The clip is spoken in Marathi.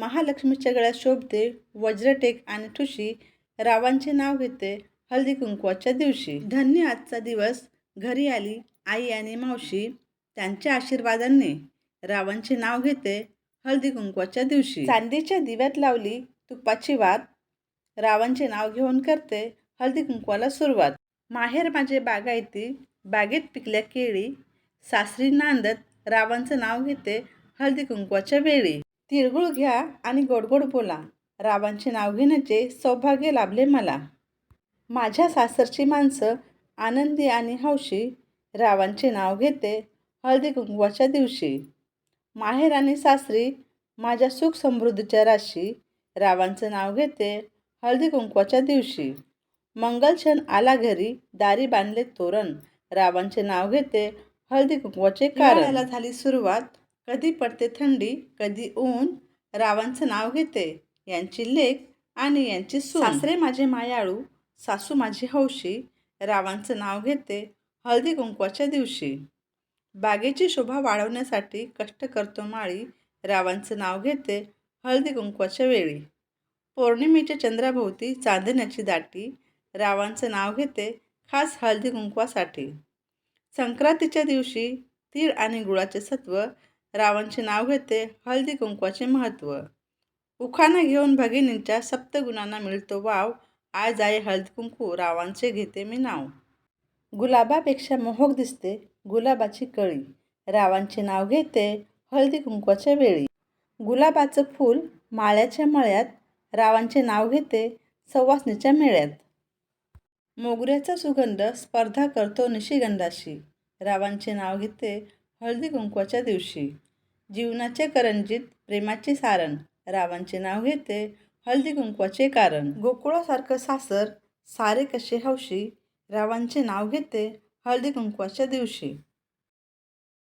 महालक्ष्मीच्या गळ्यात शोभते वज्रटेक आणि ठुशी रावांचे नाव घेते हळदी कुंकवाच्या दिवशी. धन्य आजचा दिवस घरी आली आई आणि मावशी त्यांच्या आशीर्वादांनी रावांचे नाव घेते हळदी कुंकवाच्या दिवशी. चांदीच्या दिव्यात लावली तुपाची वात रावांचे नाव घेऊन करते हळदी कुंकवाला सुरुवात. माहेर माझे बागायती बागेत पिकल्या केळी सासरी नांदत रावांचं नाव घेते हळदी कुंकवाच्या वेळी. तिळगुळ घ्या आणि गोडगोड बोला. रावांचे नाव घेण्याचे सौभाग्य लाभले मला. माझ्या सासरची माणसं आनंदी आणि हौशी रावांचे नाव घेते हळदी कुंकवाच्या दिवशी. माहेर आणि सासरी माझ्या सुख समृद्धीच्या राशी रावांचं नाव घेते हळदी कुंकवाच्या दिवशी. मंगलक्षण आला घरी दारी बांधले तोरण रावांचे नाव घेते हळदी कुंकवाचे कारण. झाली सुरुवात. कधी पडते थंडी कधी ऊन रावांचं नाव घेते यांची लेख आणि यांची सासरे माझे मायाळू सासू माझी हौशी रावांचं नाव घेते हळदी कुंकवाच्या दिवशी. बागेची शोभा वाढवण्यासाठी कष्ट करतो माळी रावांचं नाव घेते हळदी कुंकवाच्या वेळी. पौर्णिमेच्या चंद्राभोवती चांदण्याची दाटी रावांचं नाव घेते खास हळदी कुंकवासाठी. संक्रांतीच्या दिवशी तीळ आणि गुळाचे सत्व रावांचे नाव घेते हळदी कुंकवाचे महत्त्व उखाणा घेऊन भगिनींच्या सप्तगुणांना मिळतो वाव. आज आई हळदी कुंकू रावांचे घेते मी नाव. गुलाबापेक्षा मोहक दिसते गुलाबाची कळी. रावांचे नाव घेते हळदी कुंकवाच्या वेळी. गुलाबाचं फूल माळ्याच्या मळ्यात. रावांचे नाव घेते सवासणीच्या मेळ्यात. मोगऱ्याचा सुगंध स्पर्धा करतो निशिगंधाशी. रावांचे नाव घेते हळदी कुंकवाच्या दिवशी. जीवनाचे करंजीत प्रेमाचे सारण. रावांचे नाव घेते हळदी कुंकवाचे कारण. गोकुळासारखं सासर सारे कसे हौशी? रावांचे नाव घेते हळदी कुंकवाच्या दिवशी.